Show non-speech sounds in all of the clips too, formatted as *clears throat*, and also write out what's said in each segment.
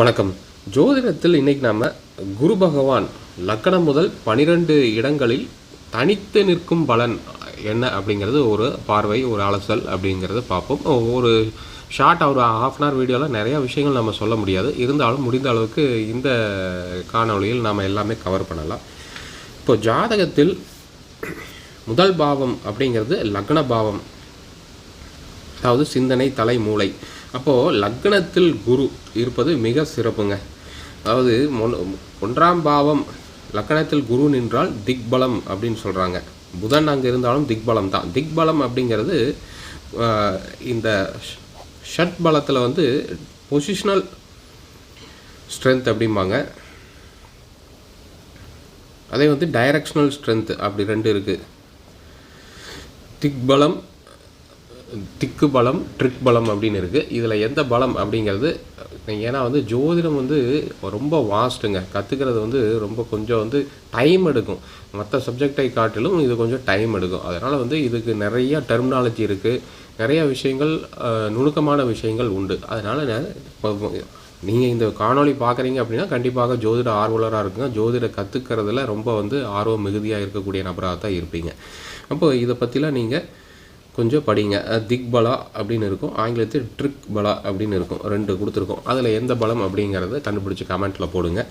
வணக்கம். ஜோதிடத்தில் இன்னைக்கு நாம குரு பகவான் லக்கணம் முதல் பனிரெண்டு இடங்களில் தனித்து நிற்கும் பலன் என்ன அப்படிங்கிறது ஒரு பார்வை ஒரு அலசல் அப்படிங்கிறத பார்ப்போம். ஒரு ஷார்ட் ஒரு ஹாஃப் அன் ஹவர் வீடியோவில் நிறையா விஷயங்கள் நம்ம சொல்ல முடியாது. இருந்தாலும் முடிந்த அளவுக்கு இந்த காணொலியில் நாம் எல்லாமே கவர் பண்ணலாம். இப்போ ஜாதகத்தில் முதல் பாவம் அப்படிங்கிறது லக்ன பாவம். அதாவது சிந்தனை தலை மூளை அப்போது லக்னத்தில் குரு இருப்பது மிக சிறப்புங்க. அதாவது ஒன்றாம் பாவம் லக்னத்தில் குரு நின்றால் திக்பலம் அப்படின்னு சொல்கிறாங்க புதன் அங்கே இருந்தாலும் திக்பலம் தான். திக்பலம் அப்படிங்கிறது இந்த ஷட் பலத்தில் வந்து பொசிஷனல் ஸ்ட்ரென்த் அப்படிம்பாங்க. அதே வந்து டைரக்ஷனல் ஸ்ட்ரென்த் அப்படி ரெண்டு இருக்குது திக்பலம் திக்கு பலம் ட்ரிக் பலம் அப்படின்னு இருக்குது இதில் எந்த பலம் அப்படிங்கிறது ஏன்னா வந்து ஜோதிடம் வந்து ரொம்ப வாஸ்ட்டுங்க கற்றுக்கிறது வந்து ரொம்ப கொஞ்சம் வந்து டைம் எடுக்கும். மற்ற சப்ஜெக்டை காட்டிலும் இது கொஞ்சம் டைம் எடுக்கும். அதனால் வந்து இதுக்கு நிறைய டெர்மினாலஜி இருக்குது நிறைய விஷயங்கள் நுணுக்கமான விஷயங்கள் உண்டு. அதனால் நீங்கள் இந்த காணொளி பார்க்குறீங்க அப்படின்னா கண்டிப்பாக ஜோதிட ஆர்வலராக இருக்குங்க. ஜோதிட கற்றுக்கிறதுல ரொம்ப வந்து ஆர்வம் மிகுதியாக இருக்கக்கூடிய நபராக தான் இருப்பீங்க. அப்போது இதை பற்றிலாம் நீங்கள் கொஞ்சம் படிங்க. திக் பலா அப்படின்னு இருக்கும். ஆங்கிலத்தில் ட்ரிக் பலா அப்படின்னு இருக்கும். ரெண்டு கொடுத்துருக்கோம். அதில் எந்த பலம் அப்படிங்கிறத கண்டுபிடிச்சி கமெண்ட்டில் போடுங்க.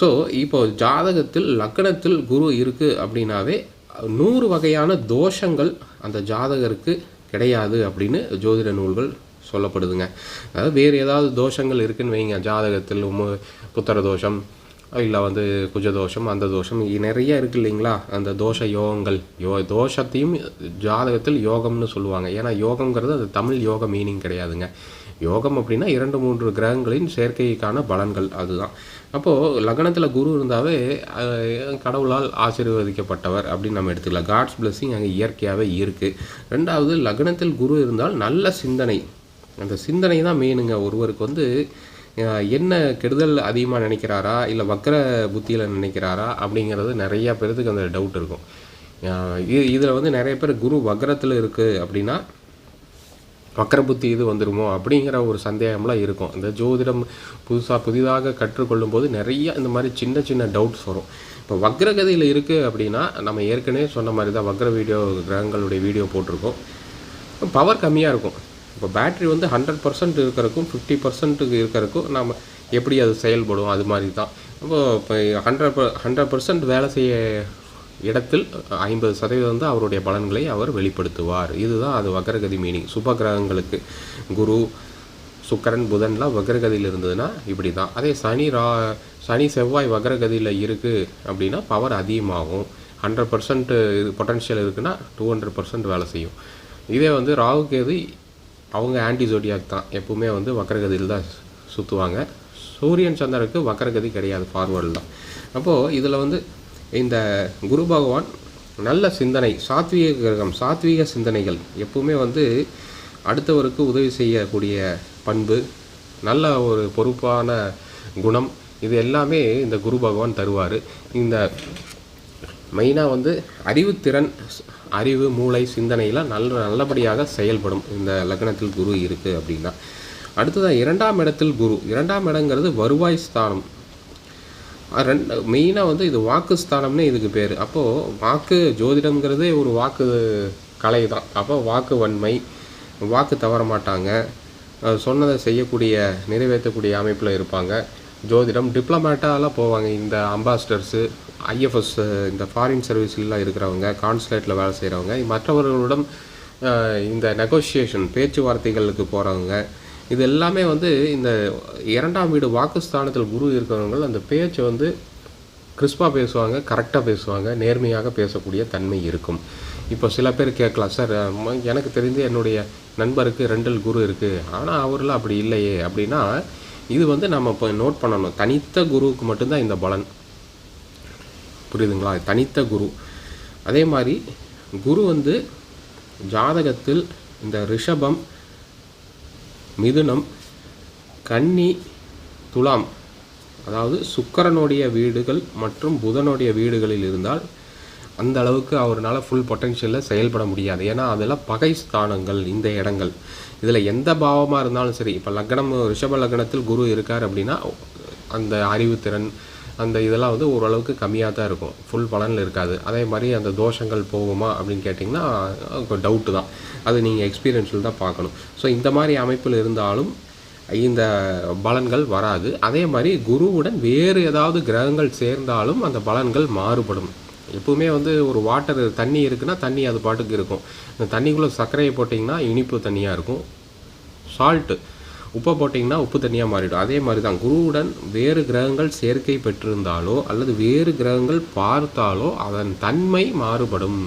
ஸோ இப்போ ஜாதகத்தில் லக்னத்தில் குரு இருக்குது அப்படின்னாவே நூறு வகையான தோஷங்கள் அந்த ஜாதகருக்கு கிடையாது அப்படின்னு ஜோதிட நூல்கள் சொல்லப்படுதுங்க. அதாவது வேறு ஏதாவது தோஷங்கள் இருக்குன்னு வைங்க. ஜாதகத்தில் உம- புத்திர தோஷம் இல்லை வந்து குஜ தோஷம் அந்த தோஷம் நிறைய இருக்கு இல்லைங்களா? அந்த தோஷ யோகங்கள். யோ தோஷத்தையும் ஜாதகத்தில் யோகம்னு சொல்லுவாங்க. ஏன்னா யோகங்கிறது அது தமிழ் யோக மீனிங் கிடையாதுங்க. யோகம் அப்படின்னா இரண்டு மூன்று கிரகங்களின் சேர்க்கைக்கான பலன்கள் அதுதான். அப்போது லக்னத்தில் குரு இருந்தாவே கடவுளால் ஆசீர்வதிக்கப்பட்டவர் அப்படின்னு நம்ம எடுத்துக்கலாம். காட்ஸ் பிளஸ்ஸிங் அங்கே இயற்கையாகவே இருக்குது ரெண்டாவது லக்னத்தில் குரு இருந்தால் நல்ல சிந்தனை. அந்த சிந்தனை தான் மெயினுங்க ஒருவருக்கு வந்து என்ன கெடுதல் அதிகமாக நினைக்கிறாரா? இல்லை வக்கர புத்தியில் நினைக்கிறாரா? அப்படிங்கிறது நிறையா பேர்த்துக்கு அந்த டவுட் இருக்கும். இது இதில் வந்து நிறைய பேர் குரு வக்ரத்தில் இருக்குது அப்படின்னா வக்கர புத்தி இது வந்துருமோ? அப்படிங்கிற ஒரு சந்தேகம்லாம் இருக்கும். இந்த ஜோதிடம் புதுசாக புதிதாக கற்றுக்கொள்ளும் போது நிறைய இந்த மாதிரி சின்ன சின்ன டவுட்ஸ் வரும். இப்போ வக்ரகதியில் இருக்குது அப்படின்னா நம்ம ஏற்கனவே சொன்ன மாதிரி தான் வக்ர வீடியோ கிரகங்களுடைய வீடியோ போட்டிருக்கோம். பவர் கம்மியாக இருக்கும். இப்போ பேட்ரி வந்து ஹண்ட்ரட் பர்சன்ட் இருக்கிறக்கும் ஃபிஃப்டி பர்சன்ட்டுக்கு இருக்கிறக்கும் நம்ம எப்படி அது செயல்படும் அது மாதிரி தான் இப்போ இப்போ ஹண்ட்ரட் ஹண்ட்ரட் பர்சன்ட் வேலை செய்ய இடத்தில் ஐம்பது சதவீதம் வந்து அவருடைய பலன்களை அவர் வெளிப்படுத்துவார். இதுதான் அது வக்ரகதி மீனிங் சுப கிரகங்களுக்கு குரு சுக்கரன் புதன்லாம் வக்ரகதியில் இருந்ததுன்னா இப்படி தான் அதே சனி ரா சனி செவ்வாய் வக்ரகதியில் இருக்குது அப்படின்னா பவர் அதிகமாகும். ஹண்ட்ரட் பர்சன்ட் பொட்டன்ஷியல் இருக்குன்னா டூ ஹண்ட்ரட் பர்சன்ட் வேலை செய்யும். இதே வந்து ராகு கேது அவங்க ஆன்டி ஜோடியாக் தான். எப்பவுமே வந்து வக்ரகதியில் தான் சுற்றுவாங்க சூரியன் சந்திரனுக்கு வக்ரகதி கிடையாது ஃபார்வர்டு தான். அப்போது இதில் வந்து இந்த குரு பகவான் நல்ல சிந்தனை சாத்வீக கிரகம் சாத்வீக சிந்தனைகள் எப்பவுமே வந்து அடுத்தவருக்கு உதவி செய்யக்கூடிய பண்பு நல்ல ஒரு பொறுப்பான குணம் இது எல்லாமே இந்த குரு பகவான் தருவார். இந்த மெயினாக வந்து அறிவுத்திறன் அறிவு மூளை சிந்தனையெல்லாம் நல்ல நல்லபடியாக செயல்படும். இந்த லக்னத்தில் குரு இருக்குது அப்படின்னா. அடுத்ததாக இரண்டாம் இடத்தில் குரு. இரண்டாம் இடங்கிறது வருவாய் ஸ்தானம். ரெண்டு மெயினாக வந்து இது வாக்கு ஸ்தானம்னு இதுக்கு பேர். அப்போது வாக்கு ஜோதிடம்ங்கிறதே ஒரு வாக்கு கலை தான் அப்போ வாக்கு வன்மை வாக்கு தவற மாட்டாங்க சொன்னதை செய்யக்கூடிய நிறைவேற்றக்கூடிய அமைப்பில் இருப்பாங்க. ஜோதிடம் டிப்ளமேட்டாலாம் போவாங்க. இந்த அம்பாசிடர்ஸு ஐஎஃப்எஸ் இந்த ஃபாரின் சர்வீஸ்லாம் இருக்கிறவங்க கான்சுலேட்டில் வேலை செய்கிறவங்க மற்றவர்களிடம் இந்த நெகோசியேஷன் பேச்சுவார்த்தைகளுக்கு போகிறவங்க இது எல்லாமே வந்து இந்த இரண்டாம் வீடு வாக்குஸ்தானத்தில் குரு இருக்கிறவங்க அந்த பேச்சு வந்து கிறிஸ்பாக பேசுவாங்க கரெக்டாக பேசுவாங்க நேர்மையாக பேசக்கூடிய தன்மை இருக்கும். இப்போ சில பேர் கேட்கலாம் சார் எனக்கு தெரிஞ்சு என்னுடைய நண்பருக்கு ரெண்டல் குரு இருக்குது ஆனால் அவரெலாம் அப்படி இல்லையே. அப்படின்னா இது வந்து நம்ம இப்போ நோட் பண்ணணும். தனித்த குருவுக்கு மட்டும்தான் இந்த பலன். புரியுதுங்களா? தனித்த குரு. அதே மாதிரி குரு வந்து ஜாதகத்தில் இந்த ரிஷபம் மிதுனம் கன்னி துலாம் அதாவது சுக்கரனுடைய வீடுகள் மற்றும் புதனுடைய வீடுகளில் இருந்தால் அந்த அளவுக்கு அவரால் ஃபுல் பொட்டென்ஷியலில் செயல்பட முடியாது. ஏன்னா அதெல்லாம் பகை ஸ்தானங்கள் இந்த இடங்கள். இதில் எந்த பாவமாக இருந்தாலும் சரி இப்போ லக்னம் ரிஷப லக்னத்தில் குரு இருக்கார் அப்படின்னா அந்த அறிவுத்திறன் அந்த இதெல்லாம் வந்து ஓரளவுக்கு கம்மியாக தான் இருக்கும். ஃபுல் பலனில் இருக்காது. அதே மாதிரி அந்த தோஷங்கள் போகுமா அப்படின்னு கேட்டிங்கன்னா டவுட்டு தான். அது நீங்கள் எக்ஸ்பீரியன்ஸில் தான் பார்க்கணும். ஸோ இந்த மாதிரி அமைப்பில் இருந்தாலும் இந்த பலன்கள் வராது. அதே மாதிரி குருவுடன் வேறு ஏதாவது கிரகங்கள் சேர்ந்தாலும் அந்த பலன்கள் மாறுபடும். எப்பவுமே வந்து ஒரு வாட்டர் தண்ணி இருக்குன்னா தண்ணி அது பாட்டுக்கு இருக்கும். இந்த தண்ணிக்குள்ளே சர்க்கரையை போட்டிங்கன்னா இனிப்பு தண்ணியாக இருக்கும். சால்ட்டு உப்பை போட்டிங்கன்னா உப்பு தண்ணியாக மாறிடும். அதே மாதிரி தான் குருவுடன் வேறு கிரகங்கள் சேர்க்கை பெற்றிருந்தாலோ அல்லது வேறு கிரகங்கள் பார்த்தாலோ அதன் தன்மை மாறுபடும்.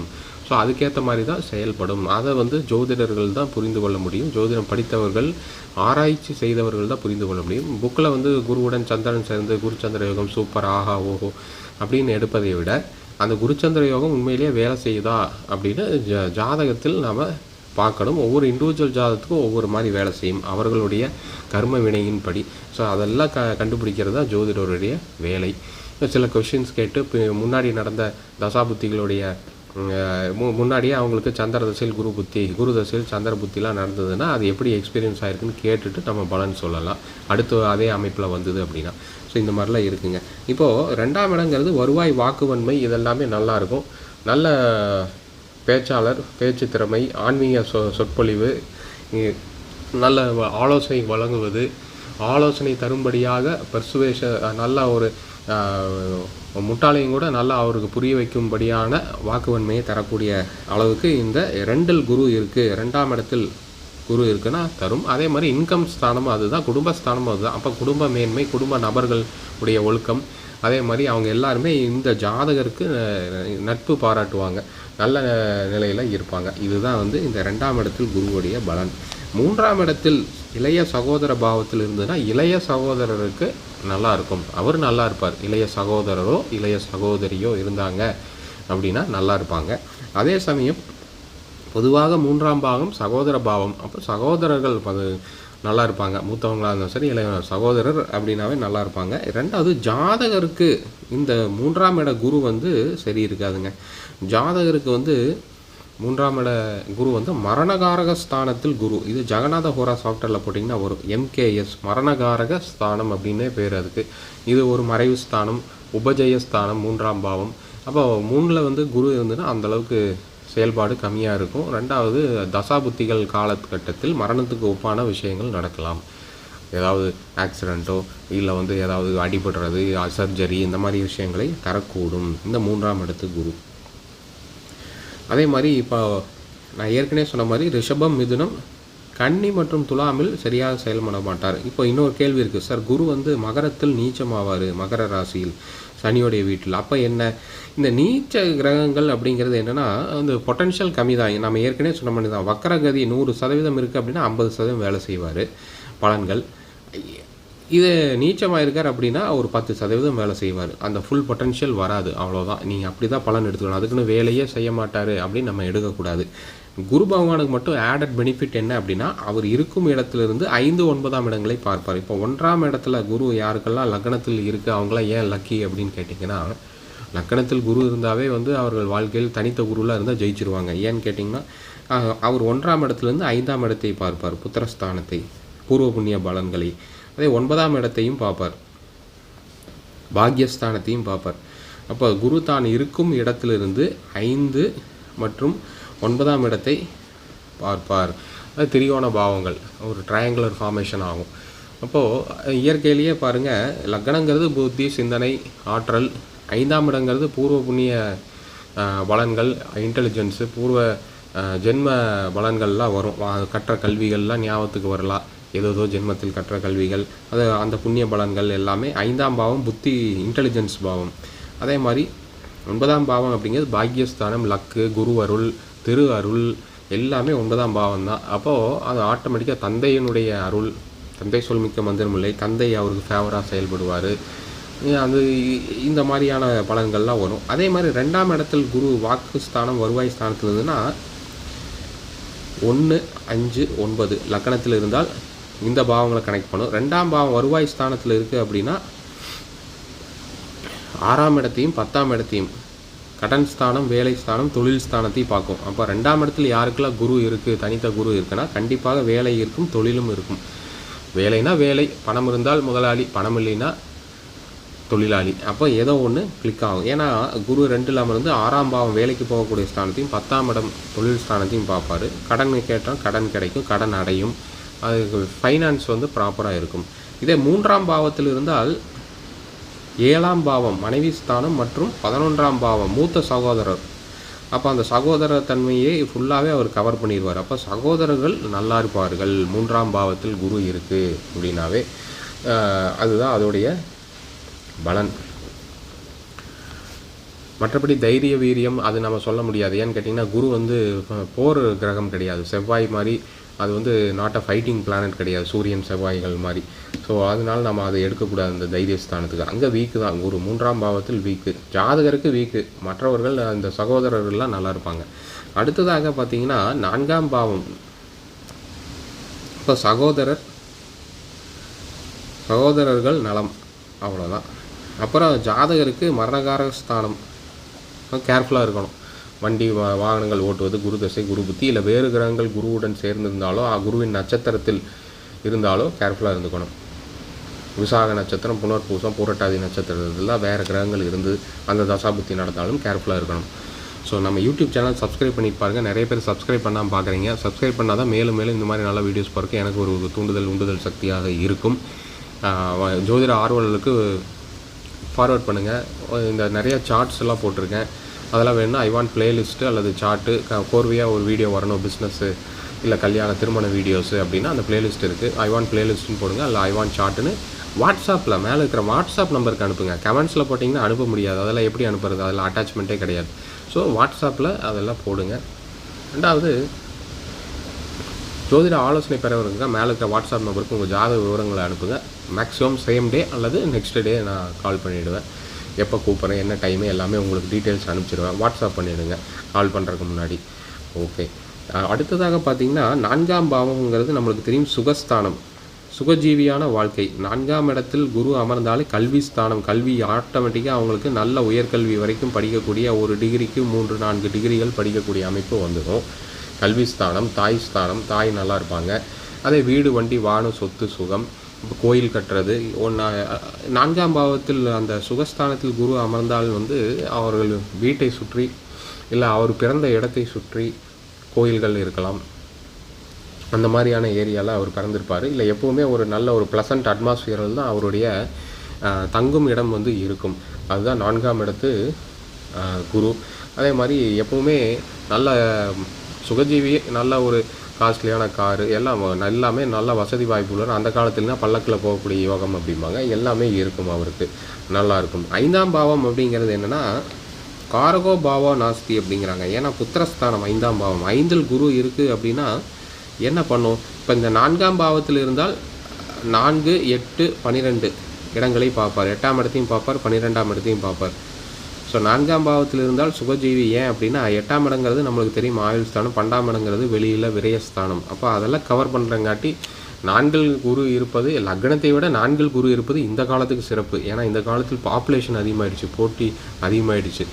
ஸோ அதுக்கேற்ற மாதிரி தான் செயல்படும். அதை வந்து ஜோதிடர்கள் தான் புரிந்து கொள்ள முடியும். ஜோதிடம் படித்தவர்கள் ஆராய்ச்சி செய்தவர்கள் தான் புரிந்து கொள்ள முடியும். புக்கில் வந்து குருவுடன் சந்திரன் சேர்ந்து குருச்சந்திர யோகம் சூப்பர் ஆஹா ஓஹோ அப்படின்னு எடுப்பதை விட அந்த குருச்சந்திர யோகம் உண்மையிலேயே வேலை செய்யுதா அப்படின்னு ஜா ஜாதகத்தில் நாம் பார்க்கணும். ஒவ்வொரு இண்டிவிஜுவல் ஜாதகத்துக்கும் ஒவ்வொரு மாதிரி வேலை செய்யும். அவர்களுடைய கர்ம வினையின்படி. ஸோ அதெல்லாம் க கண்டுபிடிக்கிறது தான் ஜோதிடருடைய வேலை. சில கொஷின்ஸ் கேட்டு முன்னாடி நடந்த தசாபுத்திகளுடைய மு முன்னாடியே அவங்களுக்கு சந்திர தசையில் குரு புத்தி குரு தசையில் சந்திர புத்திலாம் நடந்ததுன்னா அது எப்படி எக்ஸ்பீரியன்ஸ் ஆயிருக்குன்னு கேட்டுட்டு நம்ம பலன் சொல்லலாம். அடுத்து அதே அமைப்பில் வந்தது அப்படின்னா. ஸோ இந்த மாதிரிலாம் இருக்குங்க. இப்போது ரெண்டாம் இடங்கிறது வருவாய் வாக்குவன்மை இதெல்லாமே நல்லா இருக்கும். நல்ல பேச்சாளர் பேச்சு திறமை ஆன்மீக சொ சொற்பொழிவு நல்ல வ- ஆலோசனை வழங்குவது ஆலோசனை தரும்படியாக பர்சுவேஷ நல்ல ஒரு முட்டாளையும் கூட நல்லா அவருக்கு புரிய வைக்கும்படியான வாக்குவன்மையை தரக்கூடிய அளவுக்கு இந்த ரெண்டில் குரு இருக்குது ரெண்டாம் இடத்தில் குரு இருக்குன்னா தரும். அதே மாதிரி இன்கம் ஸ்தானமும் அதுதான் குடும்ப ஸ்தானமும் அதுதான். அப்போ குடும்ப மேன்மை குடும்ப நபர்கள் உடைய ஒழுக்கம். அதே மாதிரி அவங்க எல்லாருமே இந்த ஜாதகருக்கு நட்பு பாராட்டுவாங்க. நல்ல நிலையில் இருப்பாங்க. இதுதான் வந்து இந்த ரெண்டாம் இடத்தில் குருவுடைய பலன். மூன்றாம் இடத்தில் இளைய சகோதர பாவத்தில் இருந்ததுன்னா இளைய சகோதரருக்கு நல்லா இருக்கும் அவர் நல்லா இருப்பார் இளைய சகோதரரோ இளைய சகோதரியோ இருந்தாங்க அப்படின்னா நல்லா இருப்பாங்க அதே சமயம் பொதுவாக மூன்றாம் பாகம் சகோதர பாவம். அப்போ சகோதரர்கள் அது நல்லா இருப்பாங்க மூத்தவங்களாக இருந்தாலும் சரி இளைய சகோதரர் அப்படின்னாவே நல்லா இருப்பாங்க ரெண்டாவது ஜாதகருக்கு இந்த மூன்றாம் இட குரு வந்து சரி இருக்காதுங்க. ஜாதகருக்கு வந்து மூன்றாம் இட குரு வந்து மரணகாரக ஸ்தானத்தில் குரு. இது ஜெகநாத ஹோரா சாஃப்ட்வேரில் போட்டிங்கன்னா வரும். எம்கேஎஸ் மரணகாரக ஸ்தானம் அப்படின்னே பேர் அதுக்கு. இது ஒரு மறைவு ஸ்தானம் உபஜய ஸ்தானம் மூன்றாம் பாவம். அப்போ மூணில் வந்து குரு இருந்ததுன்னா அந்த அளவுக்கு செயல்பாடு கம்மியாக இருக்கும். ரெண்டாவது தசாபுத்திகள் காலகட்டத்தில் மரணத்துக்கு ஒப்பான விஷயங்கள் நடக்கலாம். ஏதாவது ஆக்சிடெண்ட்டோ இல்லை வந்து ஏதாவது அடிபடுறது சர்ஜரி இந்த மாதிரி விஷயங்களை தரக்கூடும். இந்த மூன்றாம் இடத்து குரு. அதே மாதிரி இப்போ நான் ஏற்கனவே சொன்ன மாதிரி ரிஷபம் மிதுனம் கன்னி மற்றும் துலாமில் சரியாக செயல்பட மாட்டார். இப்போ இன்னொரு கேள்வி இருக்குது சார் குரு வந்து மகரத்தில் நீச்சமாவார் மகர ராசியில் சனியோடைய வீட்டில். அப்போ என்ன? இந்த நீச்ச கிரகங்கள் அப்படிங்கிறது என்னென்னா அந்த பொட்டன்ஷியல் கம்மி தான். நம்ம ஏற்கனவே சொன்ன மாதிரி தான். வக்கரகதி நூறு சதவீதம் இருக்குது அப்படின்னா ஐம்பது சதவீதம் வேலை செய்வார். பலன்கள். இது நீச்சமாக இருக்கார் அப்படின்னா ஒரு பத்து சதவீதம் வேலை செய்வார். அந்த ஃபுல் பொட்டன்ஷியல் வராது. அவ்வளோதான் நீங்கள் அப்படி தான் பலன் எடுத்துக்கணும். அதுக்குன்னு வேலையே செய்ய மாட்டார் அப்படின்னு நம்ம எடுக்கக்கூடாது. குரு பகவானுக்கு மட்டும் ஆடட் பெனிஃபிட் என்ன அப்படின்னா அவர் இருக்கும் இடத்துலேருந்து ஐந்து ஒன்பதாம் இடங்களை பார்ப்பார். இப்போ ஒன்றாம் இடத்துல குரு யாருக்கெல்லாம் லக்னத்தில் இருக்குது அவங்களாம் ஏன் லக்கி அப்படின்னு கேட்டிங்கன்னா லக்கணத்தில் குரு இருந்தாவே வந்து அவர்கள் வாழ்க்கையில் தனித்த குருலாம் இருந்தால் ஜெயிச்சிருவாங்க. ஏன்னு கேட்டிங்கன்னா அவர் ஒன்றாம் இடத்துலேருந்து ஐந்தாம் இடத்தை பார்ப்பார். புத்திரஸ்தானத்தை பூர்வ புண்ணிய பலன்களை. அதே ஒன்பதாம் இடத்தையும் பார்ப்பார். பாக்யஸ்தானத்தையும் பார்ப்பார். அப்போ குரு தான் இருக்கும் இடத்திலிருந்து ஐந்து மற்றும் ஒன்பதாம் இடத்தை பார்ப்பார். அது திரிகோண பாவங்கள் ஒரு ட்ரையாங்குலர் ஃபார்மேஷன் ஆகும். அப்போது இயற்கையிலேயே பாருங்கள் லக்னங்கிறது புத்தி சிந்தனை ஆற்றல் ஐந்தாம் இடங்கிறது பூர்வ புண்ணிய பலன்கள் இன்டெலிஜென்ஸு பூர்வ ஜென்ம பலன்கள்லாம் வரும். கற்ற கல்விகள்லாம் ஞாபகத்துக்கு வரலாம். ஏதோ ஜென்மத்தில் கற்ற கல்விகள் அது அந்த புண்ணிய பலன்கள் எல்லாமே ஐந்தாம் பாவம் புத்தி இன்டெலிஜென்ஸ் பாவம். அதே மாதிரி ஒன்பதாம் பாவம் அப்படிங்கிறது பாக்யஸ்தானம் லக்கு குரு அருள் திரு அருள் எல்லாமே ஒன்பதாம் பாவம் தான். அப்போது அது ஆட்டோமேட்டிக்காக தந்தையினுடைய அருள் தந்தை சொல்மிக்க மந்திரமில்லை தந்தை அவருக்கு ஃபேவராக செயல்படுவார். அது இந்த மாதிரியான பலன்கள்லாம் வரும். அதே மாதிரி ரெண்டாம் இடத்தில் குரு வாக்கு ஸ்தானம் வருவாய் ஸ்தானத்தில் இருந்ததுன்னா ஒன்று அஞ்சு ஒன்பது லக்கணத்தில் இருந்தால் இந்த பாவங்களை கனெக்ட் பண்ணும். ரெண்டாம் பாவம் வருவாய் ஸ்தானத்தில் இருக்குது அப்படின்னா ஆறாம் இடத்தையும் பத்தாம் இடத்தையும் கடன் ஸ்தானம் வேலை ஸ்தானம் தொழில் ஸ்தானத்தையும் பார்க்கும். அப்போ ரெண்டாம் இடத்துல யாருக்கெல்லாம் குரு இருக்குது தனித்த குரு இருக்குன்னா கண்டிப்பாக வேலை இருக்கும் தொழிலும் இருக்கும். வேலைனா வேலை பணம் இருந்தால் முதலாளி பணம் இல்லைன்னா தொழிலாளி. அப்போ ஏதோ ஒன்று கிளிக் ஆகும். ஏன்னா குரு ரெண்டு இல்லாமல் இருந்து ஆறாம் பாவம் வேலைக்கு போகக்கூடிய ஸ்தானத்தையும் பத்தாம் இடம் தொழில் ஸ்தானத்தையும் பார்ப்பாரு. கடன் கேட்டால் கடன் கிடைக்கும் கடன் அடையும். அதுக்கு ஃபைனான்ஸ் வந்து ப்ராப்பராக இருக்கும். இதே மூன்றாம் பாவத்தில் இருந்தால் ஏழாம் பாவம் மனைவி ஸ்தானம் மற்றும் பதினொன்றாம் பாவம் மூத்த சகோதரர். அப்போ அந்த சகோதர தன்மையை ஃபுல்லாகவே அவர் கவர் பண்ணிடுவார். அப்போ சகோதரர்கள் நல்லா இருப்பார்கள். மூன்றாம் பாவத்தில் குரு இருக்குது அப்படின்னாவே அதுதான் அதோடைய பலன். மற்றபடி தைரிய வீரியம் அது நம்ம சொல்ல முடியாது. ஏன்னு கேட்டிங்கன்னா குரு வந்து போர் கிரகம் கிடையாது. செவ்வாய் மாதிரி அது வந்து நாட் அ ஃபைட்டிங் பிளானட் கிடையாது. சூரியன் செவ்வாய்கள் மாதிரி. ஸோ அதனால நம்ம அதை எடுக்கக்கூடாது அந்த தைரியஸ்தானத்துக்கு அங்கே வீக்கு தான். குரு மூன்றாம் பாவத்தில் வீக்கு ஜாதகருக்கு வீக்கு மற்றவர்கள் அந்த சகோதரர்கள்லாம் நல்லா இருப்பாங்க. அடுத்ததாக பார்த்தீங்கன்னா நான்காம் பாவம். இப்போ சகோதரர் சகோதரர்கள் நலம். அவ்வளோதான் அப்புறம் ஜாதகருக்கு மரணகாரக ஸ்தானம். கேர்ஃபுல்லாக இருக்கணும். வண்டி வா வாகனங்கள் ஓட்டுவது குரு தசை குரு புத்தி இல்லை வேறு கிரகங்கள் குருவுடன் சேர்ந்திருந்தாலோ ஆ குருவின் நட்சத்திரத்தில் இருந்தாலோ கேர்ஃபுல்லாக இருந்துக்கணும். விசாக நட்சத்திரம் புனர்பூசம் பூரட்டாதி நட்சத்திரத்தில் வேறு கிரகங்கள் இருந்து அந்த தசாபுத்தி நடந்தாலும் கேர்ஃபுல்லாக இருக்கணும். ஸோ நம்ம யூடியூப் சேனல் சப்ஸ்கிரைப் பண்ணி பாருங்க. நிறைய பேர் சப்ஸ்கிரைப் பண்ணாமல் பார்க்குறீங்க சப்ஸ்கிரைப் பண்ணால் தான் மேலும் மேலும் இந்த மாதிரி நல்ல வீடியோஸ் பார்க்க எனக்கு ஒரு தூண்டுதல் உண்டுதல் சக்தியாக இருக்கும். ஜோதிட ஆர்வலர்களுக்கு ஃபார்வர்ட் பண்ணுங்கள் இந்த நிறைய சார்ட்ஸ் எல்லாம் போட்டிருக்கேன். அதெல்லாம் வேணும்னா ஐ வாண்ட் பிளேலிஸ்ட்டு அல்லது சார்ட்டு கோர்வையாக ஒரு வீடியோ வரணும் பிஸ்னஸ்ஸு இல்லை கல்யாண திருமண வீடியோஸு அப்படின்னா அந்த பிளேலிஸ்ட் இருக்குது ஐ வாண்ட் பிளேலிஸ்ட்னு போடுங்க இல்லை ஐ வாண்ட் சார்ட்டுன்னு வாட்ஸ்அப்பில் மேலே இருக்கிற வாட்ஸ்அப் நம்பருக்கு அனுப்புங்க. கமெண்ட்ஸில் போட்டிங்கன்னா அனுப்ப முடியாது. அதெல்லாம் எப்படி அனுப்புறது? அதில் அட்டாச்மெண்ட்டே கிடையாது. ஸோ வாட்ஸ்அப்பில் அதெல்லாம் போடுங்க. ரெண்டாவது ஜோதிட ஆலோசனை பெறவருங்க மேலே இருக்கிற வாட்ஸ்அப் நம்பருக்கு உங்கள் ஜாதக விவரங்களை அனுப்புங்க. மேக்ஸிமம் சேம் டே அல்லது நெக்ஸ்ட் டே நான் கால் பண்ணிவிடுவேன் எப்போ கூப்பிட்றேன் என்ன டைமு எல்லாமே உங்களுக்கு டீட்டெயில்ஸ் அனுப்பிச்சிடுவேன். வாட்ஸ்அப் பண்ணிவிடுங்க கால் பண்ணுறதுக்கு முன்னாடி. ஓகே அடுத்ததாக பார்த்தீங்கன்னா நான்காம் பாவம்ங்கிறது நம்மளுக்கு தெரியும் சுகஸ்தானம். சுகஜீவியான வாழ்க்கை. நான்காம் இடத்தில் குரு அமர்ந்தாலே கல்வி ஸ்தானம். கல்வி ஆட்டோமேட்டிக்காக அவங்களுக்கு நல்ல உயர்கல்வி வரைக்கும் படிக்கக்கூடிய ஒரு டிகிரிக்கு மூன்று நான்கு டிகிரிகள் படிக்கக்கூடிய அமைப்பு வந்துடும். கல்வி ஸ்தானம் தாய் ஸ்தானம் தாய் நல்லா இருப்பாங்க. அதே வீடு வண்டி வானம் சொத்து சுகம். இப்போ கோயில் கட்டுறது. ஒன்றா நான்காம் பாவத்தில் அந்த சுகஸ்தானத்தில் குரு அமர்ந்தால் வந்து அவர்கள் வீட்டை சுற்றி இல்லை அவர் பிறந்த இடத்தை சுற்றி கோயில்கள் இருக்கலாம். அந்த மாதிரியான ஏரியாவில் அவர் பிறந்திருப்பார். இல்லை எப்போவுமே ஒரு நல்ல ஒரு ப்ளசண்ட் அட்மாஸ்பியரில் தான் அவருடைய தங்கும் இடம் வந்து இருக்கும். அதுதான் நான்காம் இடத்து குரு. அதே மாதிரி எப்போவுமே நல்ல சுகஜீவி நல்ல ஒரு காஸ்ட்லியான காரு எல்லாம் எல்லாமே நல்ல வசதி வாய்ப்புள்ள அந்த காலத்துலனா பல்லக்கில் போகக்கூடிய யோகம் அப்படிம்பாங்க. எல்லாமே இருக்கும் அவருக்கு. நல்லா இருக்கும். ஐந்தாம் பாவம் அப்படிங்கிறது என்னென்னா காரகோ பாவோ நாஸ்தி அப்படிங்கிறாங்க. ஏன்னா புத்திரஸ்தானம் ஐந்தாம் பாவம். ஐந்தில் குரு இருக்குது அப்படின்னா என்ன பண்ணும்? இப்போ இந்த நான்காம் பாவத்தில் இருந்தால் நான்கு எட்டு பன்னிரெண்டு இடங்களை பார்ப்பார். எட்டாம் இடத்தையும் பார்ப்பார் பன்னிரெண்டாம் இடத்தையும் பார்ப்பார். ஸோ நான்காம் பாவத்தில் இருந்தால் சுகஜீவி ஏன் அப்படின்னா எட்டாம் இடங்கிறது நம்மளுக்கு தெரியும் ஆயுள் ஸ்தானம். பன்னெண்டாம் இடங்கிறது வெளியில் விரயஸ்தானம் அப்போ அதெல்லாம் கவர் பண்ணுறங்காட்டி நான்கில் குரு இருப்பது லக்னத்தை விட நான்கில் குரு இருப்பது இந்த காலத்துக்கு சிறப்பு. ஏன்னா இந்த காலத்தில் பாப்புலேஷன் அதிகமாகிடுச்சு போட்டி அதிகமாகிடுச்சு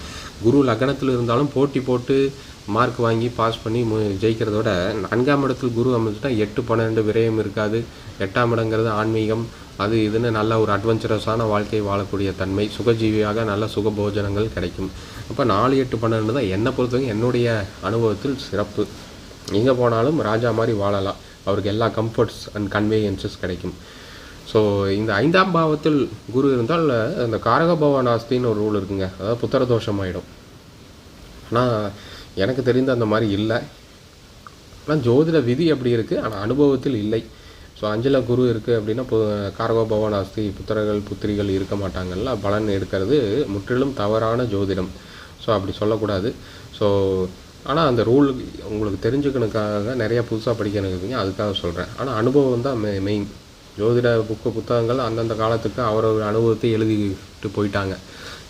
குரு லக்னத்தில் இருந்தாலும் போட்டி போட்டு மார்க் வாங்கி பாஸ் பண்ணி மு- ஜெயிக்கிறத விட நான்காம் இடத்தில் குரு அமைச்சுட்டா எட்டு பன்னெண்டு விரயம் இருக்காது. எட்டாம் இடங்கிறது ஆன்மீகம். அது இதுன்னு நல்ல ஒரு அட்வென்ச்சரஸான வாழ்க்கை வாழக்கூடிய தன்மை. சுகஜீவியாக நல்ல சுகபோஜனங்கள் கிடைக்கும். அப்போ நாலு எட்டு பன்னெண்டு தான் என்னை பொறுத்தவரைக்கும் என்னுடைய அனுபவத்தில் சிறப்பு. எங்கே போனாலும் ராஜா மாதிரி வாழலாம். அவருக்கு எல்லா கம்ஃபர்ட்ஸ் அண்ட் கன்வீனியன்சஸ் கிடைக்கும். ஸோ இந்த ஐந்தாம் பாவத்தில் குரு இருந்தால் அந்த காரகபவ நாஸ்தின்னு ஒரு ரூல் இருக்குங்க. அதாவது புத்திர தோஷம் ஆகிடும் ஆனால் எனக்கு தெரிந்த அந்த மாதிரி இல்லை. ஆனால் ஜோதிட விதி அப்படி இருக்குது ஆனால் அனுபவத்தில் இல்லை. ஸோ அஞ்சல குரு இருக்குது அப்படின்னா பு காரகோபவ நாஸ்தி புத்திரர்கள் புத்திரிகள் இருக்க மாட்டாங்கல்ல. பலன் எடுக்கிறது முற்றிலும் தவறான ஜோதிடம். ஸோ அப்படி சொல்லக்கூடாது. ஸோ ஆனால் அந்த ரூல் உங்களுக்கு தெரிஞ்சுக்கணுக்காக நிறைய புதுசாக படிக்கணுங்க அதுக்காக சொல்கிறேன் ஆனால் அனுபவம் தான் மெ மெயின் ஜோதிட புக்கு புத்தகங்கள் அந்தந்த காலத்துக்கு அவரவர் அனுபவத்தை எழுதிட்டு போயிட்டாங்க.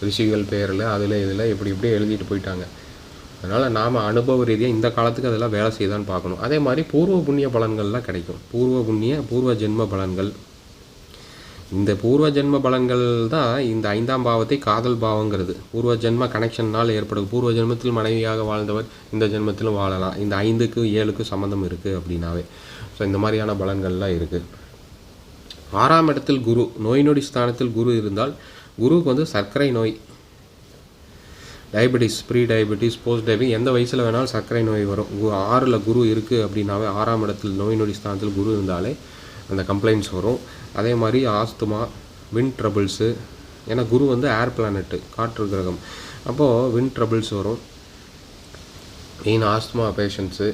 ரிஷிகள் பேரில் அதில் இதில் இப்படி இப்படி எழுதிட்டு போயிட்டாங்க. அதனால் நாம் அனுபவ ரீதியாக இந்த காலத்துக்கு அதெல்லாம் வேலை செய்தான்னு பார்க்கணும். அதே மாதிரி பூர்வ புண்ணிய பலன்கள்லாம் கிடைக்கும். பூர்வ புண்ணிய பூர்வ ஜென்ம பலன்கள். இந்த பூர்வ ஜென்ம பலன்கள் தான் இந்த ஐந்தாம் பாவத்தை காதல் பாவங்கிறது. பூர்வ ஜென்ம கனெக்ஷன்னால் ஏற்படும். பூர்வ ஜென்மத்தில் மனைவியாக வாழ்ந்தவர் இந்த ஜென்மத்திலும் வாழலாம். இந்த ஐந்துக்கு ஏழுக்கு சம்மந்தம் இருக்குது அப்படின்னாவே. ஸோ இந்த மாதிரியான பலன்கள்லாம் இருக்குது ஆறாம் இடத்தில் குரு நோய் நொடி ஸ்தானத்தில் குரு இருந்தால் குருவுக்கு வந்து சர்க்கரை நோய் diabetes pre diabetes post diabetes எந்த வயசில் வேணாலும் சர்க்கரை நோய் வரும். ஆறில் குரு இருக்குது அப்படின்னாவே ஆறாம் இடத்தில் நோய் நொடி ஸ்தானத்தில் குரு இருந்தாலே அந்த கம்ப்ளைண்ட்ஸ் வரும். அதே மாதிரி ஆஸ்துமா வின் ட்ரபிள்ஸு ஏன்னா குரு வந்து ஏர் பிளானட்டு காற்று கிரகம். அப்போது வின் ட்ரபிள்ஸ் வரும். மெயின் ஆஸ்துமா பேஷண்ட்ஸு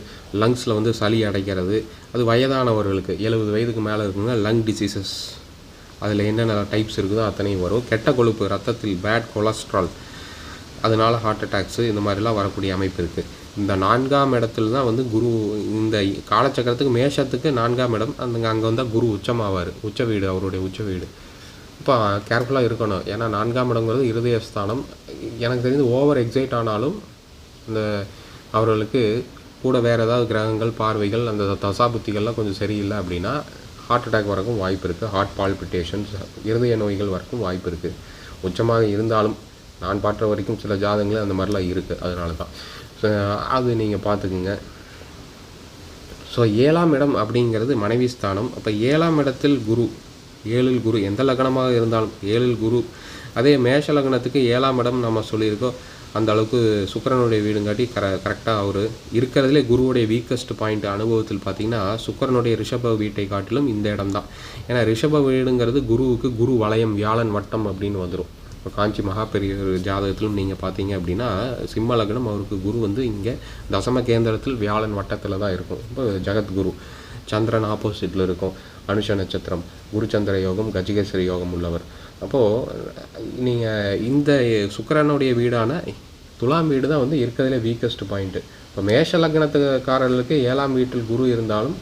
லங்ஸில் வந்து சளி அடைக்கிறது. அது வயதானவர்களுக்கு எழுபது வயதுக்கு மேலே இருக்குன்னா லங் டிசீசஸ் அதில் என்னென்ன டைப்ஸ் இருக்குதோ அத்தனையும் வரும். கெட்ட கொழுப்பு ரத்தத்தில் பேட் கொலஸ்ட்ரால் அதனால ஹார்ட் அட்டாக்ஸு இந்த மாதிரிலாம் வரக்கூடிய அமைப்பு இருக்குது இந்த நான்காம் இடத்துல தான் வந்து குரு இந்த காலச்சக்கரத்துக்கு மேஷத்துக்கு நான்காம் இடம். அந்த அங்கே வந்தால் குரு உச்சமாவார். உச்ச வீடு அவருடைய உச்ச வீடு. இப்போ கேர்ஃபுல்லாக இருக்கணும். ஏன்னா நான்காம் இடங்கிறது இருதய ஸ்தானம். எனக்கு தெரிஞ்சு ஓவர் எக்ஸைட் ஆனாலும் இந்த அவர்களுக்கு கூட வேறு ஏதாவது கிரகங்கள் பார்வைகள் அந்த தசாபுத்திகள்லாம் கொஞ்சம் சரியில்லை அப்படின்னா ஹார்ட் அட்டாக் வரக்கும் வாய்ப்பு இருக்குது ஹார்ட் பால்பிட்டேஷன்ஸ் இருதய நோய்கள் வரக்கும் வாய்ப்பு இருக்குது உச்சமாக இருந்தாலும் நான் பார்த்த வரைக்கும் சில ஜாதகங்கள் அந்த மாதிரிலாம் இருக்குது அதனால தான். ஸோ அது நீங்கள் பார்த்துக்குங்க. ஸோ ஏழாம் இடம் அப்படிங்கிறது மனைவி ஸ்தானம். அப்போ ஏழாம் இடத்தில் குரு ஏழில் குரு எந்த லக்னமாக இருந்தாலும் ஏழில் குரு. அதே மேஷ லக்னத்துக்கு ஏழாம் இடம் நம்ம சொல்லியிருக்கோம். அந்த அளவுக்கு சுக்கரனுடைய வீடுங்காட்டி கர கரெக்டாக அவர் இருக்கிறதுலே குருவுடைய வீக்கஸ்ட் பாயிண்ட் அனுபவத்தில் பார்த்தீங்கன்னா சுக்கரனுடைய ரிஷப வீட்டை காட்டிலும் இந்த இடம் தான் ஏன்னா ரிஷப வீடுங்கிறது குருவுக்கு குரு வளையம் வியாழன் வட்டம் அப்படின்னு வந்துடும் இப்போ காஞ்சி மகாபெரியவர் ஜாதகத்திலும் நீங்கள் பார்த்தீங்க அப்படின்னா சிம்ம லக்னம் அவருக்கு குரு வந்து இங்கே தசம கேந்திரத்தில் வியாழன் வட்டத்தில் தான் இருக்கும். இப்போ ஜெகத்குரு. சந்திரன் ஆப்போசிட்டில் இருக்கும். அனுஷ நட்சத்திரம் குருச்சந்திர யோகம் கஜிகேசரி யோகம் உள்ளவர். அப்போது நீங்கள் இந்த சுக்கரனுடைய வீடான துலாம் வீடு தான் வந்து இருக்கிறதுலே வீக்கஸ்ட் பாயிண்ட்டு இப்போ மேஷ லக்னத்துக்காரர்களுக்கு ஏழாம் வீட்டில் குரு இருந்தாலும்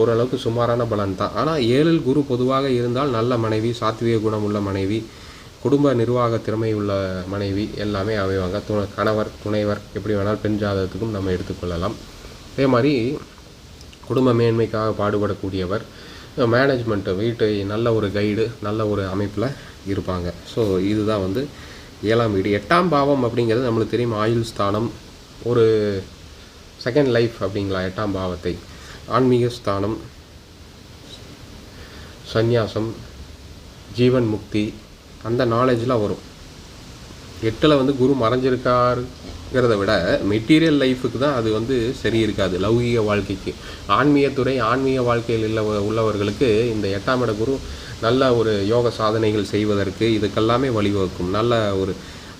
ஓரளவுக்கு சுமாரான பலன் தான். ஆனால் ஏழில் குரு பொதுவாக இருந்தால் நல்ல மனைவி சாத்விக குணம் உள்ள மனைவி குடும்ப நிர்வாக திறமை உள்ள மனைவி எல்லாமே அமைவாங்க. து கணவர் துணைவர் எப்படி வேணாலும் பெண் ஜாதகத்துக்கும் நம்ம எடுத்துக்கொள்ளலாம் அதே மாதிரி குடும்ப மேன்மைக்காக பாடுபடக்கூடியவர் மேனேஜ்மெண்ட்டு வீட்டை நல்ல ஒரு கைடு நல்ல ஒரு அமைப்பில் இருப்பாங்க. ஸோ இதுதான் வந்து ஏழாம் வீடு. எட்டாம் பாவம் அப்படிங்கிறது நம்மளுக்கு தெரியும் ஆயுள் ஸ்தானம். ஒரு செகண்ட் லைஃப் அப்படிங்களா எட்டாம் பாவத்தை. ஆன்மீக ஸ்தானம் சந்நியாசம் ஜீவன் முக்தி அந்த நாலேஜ்லாம் வரும். எட்டில் வந்து குரு மறைஞ்சிருக்காருங்கிறத விட மெட்டீரியல் லைஃபுக்கு தான் அது வந்து சரி இருக்காது லௌகீக வாழ்க்கைக்கு. ஆன்மீகத்துறை ஆன்மீக வாழ்க்கையில் உள்ள உள்ளவர்களுக்கு இந்த எட்டாம் இட குரு நல்ல ஒரு யோக சாதனைகள் செய்வதற்கு இதுக்கெல்லாமே வழிவகுக்கும் நல்ல ஒரு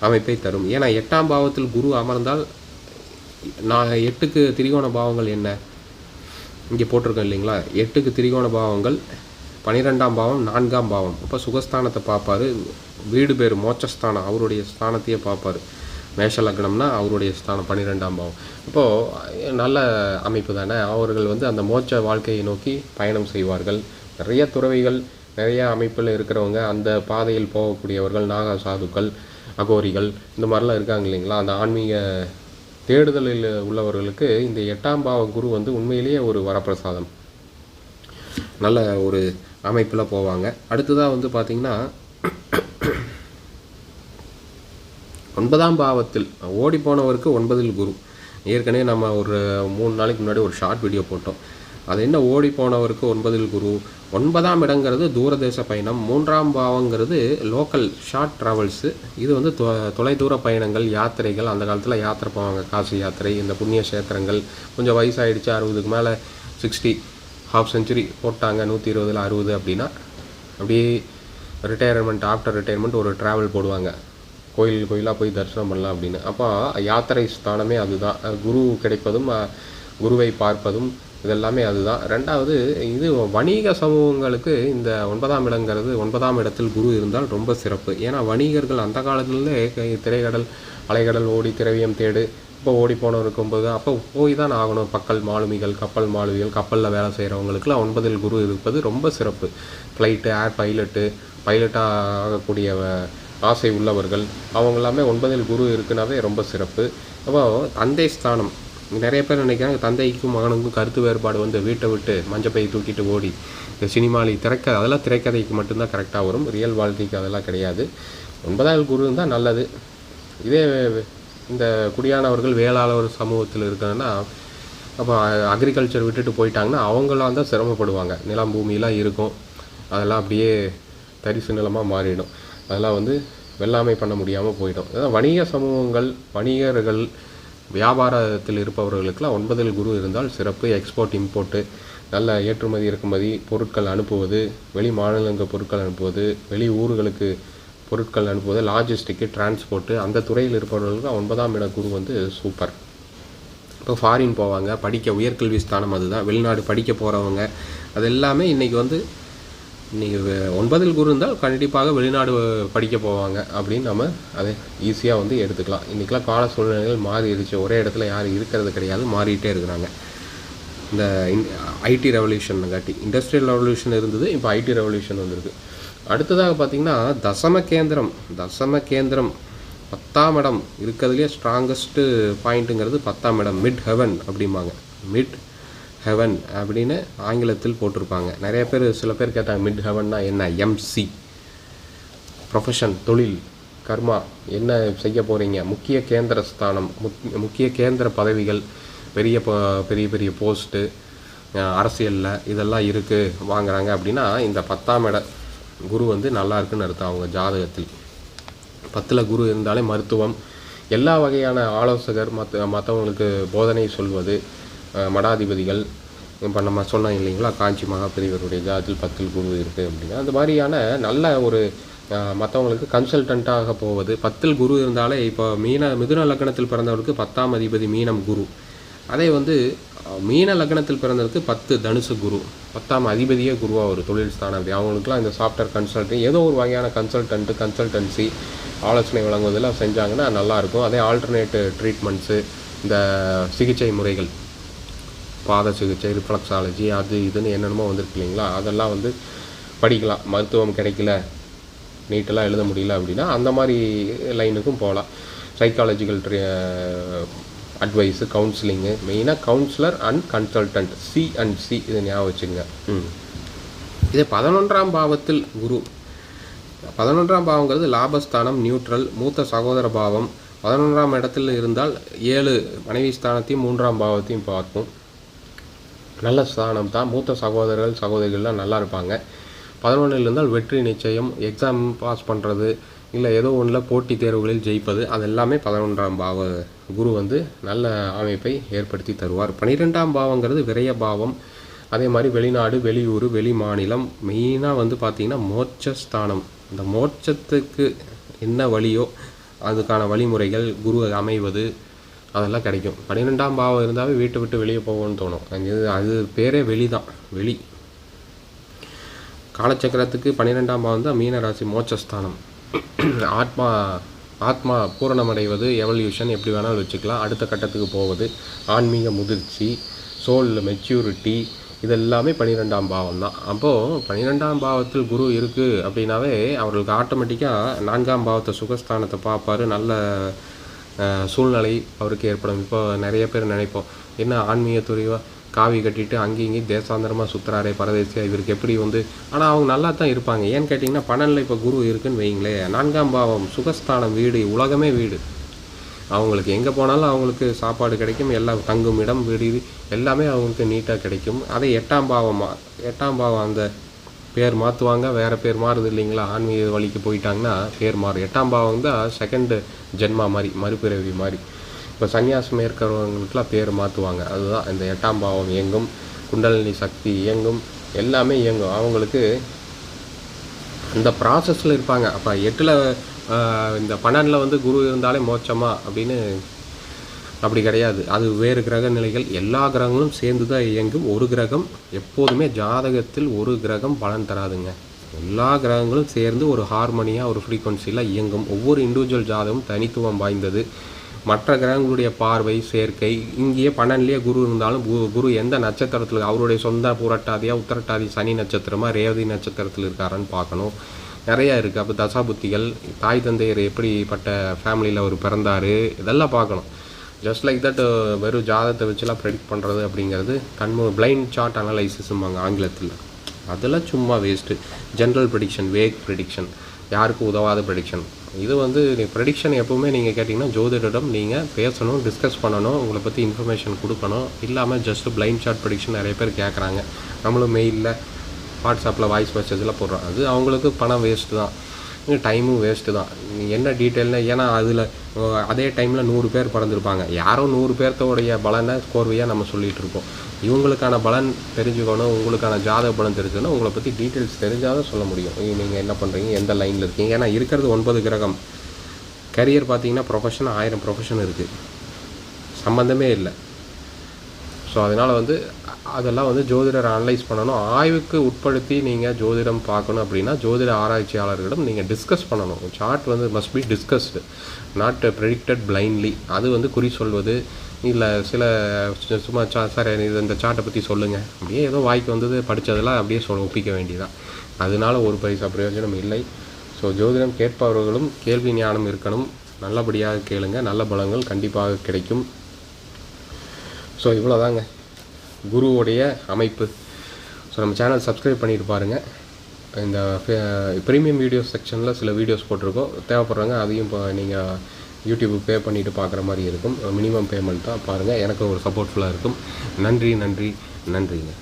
அமைப்பை தரும். ஏன்னா எட்டாம் பாவத்தில் குரு அமர்ந்தால் நான் எட்டுக்கு திரிகோண பாவங்கள் என்ன? இங்கே போட்டிருக்கோம் இல்லைங்களா? எட்டுக்கு திரிகோண பாவங்கள் பனிரெண்டாம் பாவம் நான்காம் பாவம். அப்போ சுகஸ்தானத்தை பார்ப்பாரு. வீடு பேர் மோட்சஸ்தானம். அவருடைய ஸ்தானத்தையே பார்ப்பார். மேஷ லக்னம்னா அவருடைய ஸ்தானம் பன்னிரெண்டாம் பாவம். இப்போது நல்ல அமைப்பு தானே. அவர்கள் வந்து அந்த மோட்ச வாழ்க்கையை நோக்கி பயணம் செய்வார்கள். நிறைய துறவிகள் நிறைய அமைப்பில் இருக்கிறவங்க அந்த பாதையில் போகக்கூடியவர்கள் நாக சாதுக்கள் அகோரிகள் இந்த மாதிரிலாம் இருக்காங்க இல்லைங்களா? அந்த ஆன்மீக தேடுதலில் உள்ளவர்களுக்கு இந்த எட்டாம் பாவ குரு வந்து உண்மையிலேயே ஒரு வரப்பிரசாதம். நல்ல ஒரு அமைப்பில் போவாங்க. அடுத்ததாக வந்து பார்த்திங்கன்னா ஒன்பதாம் பாவத்தில் ஓடி போனவருக்கு ஒன்பதில் குரு. ஏற்கனவே நம்ம ஒரு மூணு நாளைக்கு முன்னாடி ஒரு ஷார்ட் வீடியோ போட்டோம். அது என்ன? ஓடி போனவருக்கு ஒன்பதில் குரு. ஒன்பதாம் இடங்கிறது தூரதேச பயணம். மூன்றாம் பாவங்கிறது லோக்கல் ஷார்ட் ட்ராவல்ஸு இது வந்து தொ தொலைதூர பயணங்கள் யாத்திரைகள். அந்த காலத்தில் யாத்திரை போவாங்க. காசி யாத்திரை இந்த புண்ணிய கஷேத்திரங்கள். கொஞ்சம் வயசாகிடுச்சு அறுபதுக்கு மேலே சிக்ஸ்டி ஹாஃப் செஞ்சுரி போட்டாங்க நூற்றி இருபதில் அறுபது அப்படின்னா அப்படியே ரிட்டையர்மெண்ட் ஆஃப்டர் ரிட்டையர்மெண்ட் ஒரு ட்ராவல் போடுவாங்க. கோயில் கோயிலாக போய் தரிசனம் பண்ணலாம் அப்படின்னு. அப்போ யாத்திரை ஸ்தானமே அதுதான். குரு கிடைப்பதும் குருவை பார்ப்பதும் இதெல்லாமே அதுதான். ரெண்டாவது இது வணிக சமூகங்களுக்கு இந்த ஒன்பதாம் இடங்கிறது ஒன்பதாம் இடத்தில் குரு இருந்தால் ரொம்ப சிறப்பு. ஏன்னா வணிகர்கள் அந்த காலத்திலே திரைக்கடல் அலைகடல் ஓடி திரவியம் தேடு இப்போ ஓடி போனவர் இருக்கும்போது அப்போ போய் தான் ஆகணும். பக்கல் மாலுமிகள் கப்பல் மாலுமிகள் கப்பலில் வேலை செய்கிறவங்களுக்குலாம் ஒன்பதில் குரு இருப்பது ரொம்ப சிறப்பு. ஃப்ளைட்டு ஏர் பைலட்டு பைலட்டாக ஆகக்கூடிய ஆசை உள்ளவர்கள் அவங்க எல்லாமே ஒன்பதில் குரு இருக்குனாவே ரொம்ப சிறப்பு. அப்போ தந்தை ஸ்தானம். நிறைய பேர் நினைக்கிறாங்க தந்தைக்கும் மகனுக்கும் கருத்து வேறுபாடு வந்து வீட்டை விட்டு மஞ்சப்பை தூக்கிட்டு ஓடி இந்த சினிமாவில் திரைக்க அதெல்லாம் திரைக்கதைக்கு மட்டும்தான் கரெக்டாக வரும். ரியல் வாழ்க்கைக்கு அதெல்லாம் கிடையாது. ஒன்பதாவது குரு இருந்தால் நல்லது. இதே இந்த குடியானவர்கள் வேளாளர் சமூகத்தில் இருக்காங்கன்னா அப்போ அக்ரிகல்ச்சர் விட்டுட்டு போயிட்டாங்கன்னா அவங்களாம் தான் சிரமப்படுவாங்க. நிலம் பூமியெலாம் இருக்கும். அதெல்லாம் அப்படியே தரிசு நிலமாக மாறிடும். அதெல்லாம் வந்து வெள்ளாமை பண்ண முடியாமல் போயிடும். அதான் வணிக சமூகங்கள் வணிகர்கள் வியாபாரத்தில் இருப்பவர்களுக்கெல்லாம் ஒன்பதில் குரு இருந்தால் சிறப்பு எக்ஸ்போர்ட் இம்போர்ட்டு நல்ல ஏற்றுமதி இறக்குமதி பொருட்கள் அனுப்புவது வெளி மாநிலங்கள் பொருட்கள் அனுப்புவது வெளி ஊர்களுக்கு பொருட்கள் அனுப்புவது லாஜிஸ்டிக்கு டிரான்ஸ்போர்ட்டு அந்த துறையில் இருப்பவர்களுக்கு ஒன்பதாம் இட குரு வந்து சூப்பர் இப்போ ஃபாரின் போவாங்க படிக்க உயர்கல்வி ஸ்தானம் அதுதான் வெளிநாடு படிக்க போகிறவங்க அது எல்லாமே இன்றைக்கி வந்து இன்றைக்கி ஒன்பதில் குரு இருந்தால் கண்டிப்பாக வெளிநாடு படிக்க போவாங்க அப்படின்னு நம்ம அதை ஈஸியாக வந்து எடுத்துக்கலாம். இன்றைக்கெலாம் கால சூழ்நிலைகள் மாறிடுச்சு. ஒரே இடத்துல யாரும் இருக்கிறது கிடையாது மாறிட்டே இருக்கிறாங்க. இந்த ஐடி ரெவல்யூஷன் காட்டி இண்டஸ்ட்ரியல் ரெவல்யூஷன் இருந்தது இப்போ ஐடி ரெவல்யூஷன் வந்திருக்கு. அடுத்ததாக பார்த்தீங்கன்னா தசம கேந்திரம் தசம கேந்திரம் பத்தாம் இடம் இருக்கிறதுலே ஸ்ட்ராங்கஸ்ட்டு பாயிண்ட்டுங்கிறது பத்தாம் இடம் மிட் ஹெவன் அப்படிம்பாங்க. மிட் ஹெவன் அப்படின்னு ஆங்கிலத்தில் போட்டிருப்பாங்க. நிறைய பேர் சில பேர் கேட்டாங்க மிட் ஹெவன்னா என்ன? எம்சி ப்ரொஃபஷன் தொழில் கர்மா என்ன செய்ய போகிறீங்க முக்கிய கேந்திர ஸ்தானம் முக்- முக்கிய கேந்திர பதவிகள் பெரிய பெரிய பெரிய போஸ்ட்டு அரசியலில் இதெல்லாம் இருக்குது வாங்குறாங்க அப்படின்னா இந்த பத்தாம் இடம் குரு வந்து நல்லா இருக்குன்னு அர்த்தம் அவங்க ஜாதகத்தில். பத்தில் குரு இருந்தாலே மருத்துவம். எல்லா வகையான ஆலோசகர் மற்ற மற்றவங்களுக்கு போதனை சொல்வது மடாதிபதிகள். இப்போ நம்ம சொன்னோம் இல்லைங்களா காஞ்சி மகாபெரியவருடைய ஜாதத்தில் பத்தில் குரு இருக்குது அப்படின்னா அந்த மாதிரியான நல்ல ஒரு மற்றவங்களுக்கு கன்சல்டண்ட்டாக போவது. பத்தில் குரு இருந்தாலே இப்போ மீன மிதுன லக்னத்தில் பிறந்தவருக்கு பத்தாம் அதிபதி மீனம் குரு. அதே வந்து மீன லக்னத்தில் பிறந்ததுக்கு பத்து தனுசு குரு பத்தாம் அதிபதியே குருவாக ஒரு தொழில் அப்படி அவங்களுக்குலாம் இந்த சாஃப்ட்வேர் கன்சல்டிங் ஏதோ ஒரு வகையான கன்சல்டன்ட்டு கன்சல்டன்சி ஆலோசனை வழங்குவதெல்லாம் செஞ்சாங்கன்னா நல்லாயிருக்கும். அதே ஆல்டர்னேட்டு ட்ரீட்மெண்ட்ஸு இந்த சிகிச்சை முறைகள் பாத சிகிச்சை ரிஃப்ளக்ஸாலஜி அது இதுன்னு என்னென்னமோ வந்திருக்கு இல்லைங்களா? அதெல்லாம் வந்து படிக்கலாம். மருத்துவம் கிடைக்கல நீட்டெல்லாம் எழுத முடியல அப்படின்னா அந்த மாதிரி லைனுக்கும் போகலாம். சைக்காலஜிக்கல் அட்வைஸு கவுன்சிலிங்கு மெயினாக counsellor and consultant C and C இதை ஞாபகம் வச்சுங்க ம். இதே பதினொன்றாம் பாவத்தில் குரு. பதினொன்றாம் பாவங்கிறது லாபஸ்தானம் நியூட்ரல் மூத்த சகோதர பாவம். பதினொன்றாம் இடத்தில் இருந்தால் ஏழு மனைவி ஸ்தானத்தையும் மூன்றாம் பாவத்தையும் பார்க்கும் நல்ல ஸ்தானம் தான். மூத்த சகோதரர்கள் சகோதரிகள்லாம் நல்லா இருப்பாங்க. பதினொன்றில் இருந்தால் வெற்றி நிச்சயம். எக்ஸாம் பாஸ் பண்ணுறது இல்லை ஏதோ ஒன்றில் போட்டி தேர்வுகளில் ஜெயிப்பது அது எல்லாமே பதினொன்றாம் பாவ குரு வந்து நல்ல அமைப்பை ஏற்படுத்தி தருவார். பன்னிரெண்டாம் பாவங்கிறது விரய பாவம். அதே மாதிரி வெளிநாடு வெளியூர் வெளி மாநிலம் மெயினாக வந்து பார்த்திங்கன்னா மோட்சஸ்தானம். இந்த மோட்சத்துக்கு என்ன வழியோ அதுக்கான வழிமுறைகள் குரு அமைவது அதெல்லாம் கிடைக்கும். பன்னிரெண்டாம் பாவம் இருந்தாவே வீட்டை விட்டு வெளியே போகணும்னு தோணும். அங்கே அது பேரே வெளி தான் வெளி. காலச்சக்கரத்துக்கு பன்னிரெண்டாம் பாவம் தான் மீனராசி மோட்சஸ்தானம். *clears throat* ஆத்மா ஆத்மா பூரணமடைவது எவல்யூஷன் எப்படி வேணாலும் வச்சுக்கலாம். அடுத்த கட்டத்துக்கு போவது ஆன்மீக முதிர்ச்சி சோலில் மெச்சூரிட்டி இதெல்லாமே பன்னிரெண்டாம் பாவம் தான் அப்போது பன்னிரெண்டாம் பாவத்தில் குரு இருக்குது அப்படின்னாவே அவர்களுக்கு ஆட்டோமேட்டிக்காக நான்காம் பாவத்தை சுகஸ்தானத்தை பார்ப்பாரு. நல்ல சூழ்நிலை அவருக்கு ஏற்படும். இப்போ நிறைய பேர் நினைப்போம் என்ன ஆன்மீக துறைவாக காவி கட்டிட்டு அங்கேயும் இங்கேயும் தேசாந்தரமாக சுற்றுறாரே பரதேசியாக இவருக்கு எப்படி வந்து ஆனால் அவங்க நல்லா தான் இருப்பாங்க. ஏன்னு கேட்டிங்கன்னா பன்னெண்டில் இப்போ குரு இருக்குன்னு வைங்களேன் நான்காம் பாவம் சுகஸ்தானம் வீடு உலகமே வீடு. அவங்களுக்கு எங்கே போனாலும் அவங்களுக்கு சாப்பாடு கிடைக்கும் எல்லாம் தங்கும் இடம் வீடு எல்லாமே அவங்களுக்கு நீட்டாக கிடைக்கும். அதே எட்டாம் பாவமாக எட்டாம் பாவம் அந்த பேர் மாற்றுவாங்க வேறு பேர் மாறுது இல்லைங்களா? ஆன்மீக வழிக்கு போயிட்டாங்கன்னா பேர் மாறும். எட்டாம் பாவம் தான் செகண்டு ஜென்மா மாதிரி மறுபிறவி மாதிரி இப்போ சன்னியாசம் இருக்கிறவங்களுக்குலாம் பேர் மாற்றுவாங்க அதுதான் இந்த எட்டாம் பாவம் இயங்கும் குண்டலினி சக்தி இயங்கும் எல்லாமே இயங்கும். அவங்களுக்கு இந்த ப்ராசஸில் இருப்பாங்க. அப்போ எட்டில் இந்த பன்னெண்டில் வந்து குரு இருந்தாலே மோட்சமா அப்படின்னு அப்படி கிடையாது. அது வேறு கிரக நிலைகள். எல்லா கிரகங்களும் சேர்ந்து தான் இயங்கும். ஒரு கிரகம் எப்போதுமே ஜாதகத்தில் ஒரு கிரகம் பலன் தராதுங்க. எல்லா கிரகங்களும் சேர்ந்து ஒரு ஹார்மோனியாக ஒரு ஃப்ரீக்குவன்சியில் இயங்கும். ஒவ்வொரு இண்டிவிஜுவல் ஜாதகமும் தனித்துவம் வாய்ந்தது. மற்ற கிரகங்களுடைய பார்வை சேர்க்கை இங்கேயே பன்னெண்டுலேயே குரு இருந்தாலும் கு- குரு எந்த நட்சத்திரத்தில் அவருடைய சொந்த புரட்டாதியா உத்தரட்டாதி சனி நட்சத்திரமா ரேவதி நட்சத்திரத்தில் இருக்காரான்னு பார்க்கணும். நிறையா இருக்குது அப்போ தசாபுத்திகள் தாய் தந்தையர் எப்படிப்பட்ட ஃபேமிலியில் அவர் பிறந்தார் இதெல்லாம் பார்க்கணும். ஜஸ்ட் லைக் தட் வெறும் ஜாதத்தை வச்சுலாம் ப்ரெடிக்ட் பண்ணுறது அப்படிங்கிறது கண்மு பிளைண்ட் சார்ட் அனலைசிஸும்பாங்க ஆங்கிலத்தில். அதெல்லாம் சும்மா waste general prediction vague prediction யாருக்கும் உதவாத ப்ரெடிக்ஷன் இது வந்து ப்ரெடிக்ஷன் எப்போவுமே நீங்கள் கேட்டிங்கன்னா ஜோதிடரிடம் நீங்கள் பேசணும் டிஸ்கஸ் பண்ணணும் உங்களை பற்றி இன்ஃபர்மேஷன் கொடுக்கணும். இல்லாமல் ஜஸ்ட் பிளைண்ட் சார்ட் ப்ரெடிக்ஷன் நிறைய பேர் கேட்குறாங்க நம்மளும் மெயிலில் வாட்ஸ்அப்பில் வாய்ஸ் மெசேஜில் போடுறோம். அது அவங்களுக்கு பணம் வேஸ்ட்டு தான். டைமும் வேஸ்ட்டு தான். என்ன டீட்டெயில்னு ஏன்னா அதில் அதே டைமில் நூறு பேர் பிறந்திருப்பாங்க. யாரோ நூறு பேர்த்தோடைய பலனை கோர்வையாக நம்ம சொல்லிகிட்டு இருக்கோம் இவங்களுக்கான பலன் தெரிஞ்சுக்கணும் உங்களுக்கான ஜாதக பலன் தெரிஞ்சுக்கணும் உங்களை பற்றி டீட்டெயில்ஸ் தெரிஞ்சால் தான் சொல்ல முடியும். நீங்கள் என்ன பண்ணுறீங்க எந்த லைனில் இருக்கீங்க? ஏன்னா இருக்கிறது ஒன்பது கிரகம். கரியர் பார்த்தீங்கன்னா ப்ரொஃபஷன் ஆயிரம் ப்ரொஃபஷன் இருக்குது சம்மந்தமே இல்லை. ஸோ அதனால் வந்து அதெல்லாம் வந்து ஜோதிடர் அனலைஸ் பண்ணணும். ஆய்வுக்கு உட்படுத்தி நீங்கள் ஜோதிடம் பார்க்கணும் அப்படின்னா ஜோதிட ஆராய்ச்சியாளர்களிடம் நீங்கள் டிஸ்கஸ் பண்ணணும். சார்ட் வந்து must be discussed not predicted blindly அது வந்து குறி சொல்வது இல்லை சில சும்மா சா சார் இது இந்த சார்ட்டை பற்றி சொல்லுங்கள் அப்படியே ஏதோ வாய்க்கு வந்தது படித்ததெல்லாம் அப்படியே சொல் ஒப்பிக்க வேண்டியதான் அதனால ஒரு பைசா பிரயோஜனம் இல்லை. ஸோ ஜோதிடம் கேட்பவர்களும் கேள்வி ஞானம் இருக்கணும். நல்லபடியாக கேளுங்க. நல்ல பலங்கள் கண்டிப்பாக கிடைக்கும். ஸோ இவ்வளோதாங்க குருவுடைய அமைப்பு. ஸோ நம்ம சேனல் சப்ஸ்கிரைப் பண்ணிட்டு பாருங்கள் இந்த ப்ரீமியம் வீடியோஸ் செக்ஷனில் சில வீடியோஸ் போட்டிருக்கோம். தேவைப்படுறாங்க அதையும் இப்போ நீங்கள் யூடியூப் பே பண்ணிவிட்டு பார்க்குற மாதிரி இருக்கும். மினிமம் பேமெண்ட் தான் பாருங்கள் எனக்கு ஒரு சப்போர்ட்ஃபுல்லாக இருக்கும். நன்றி நன்றி நன்றிங்க.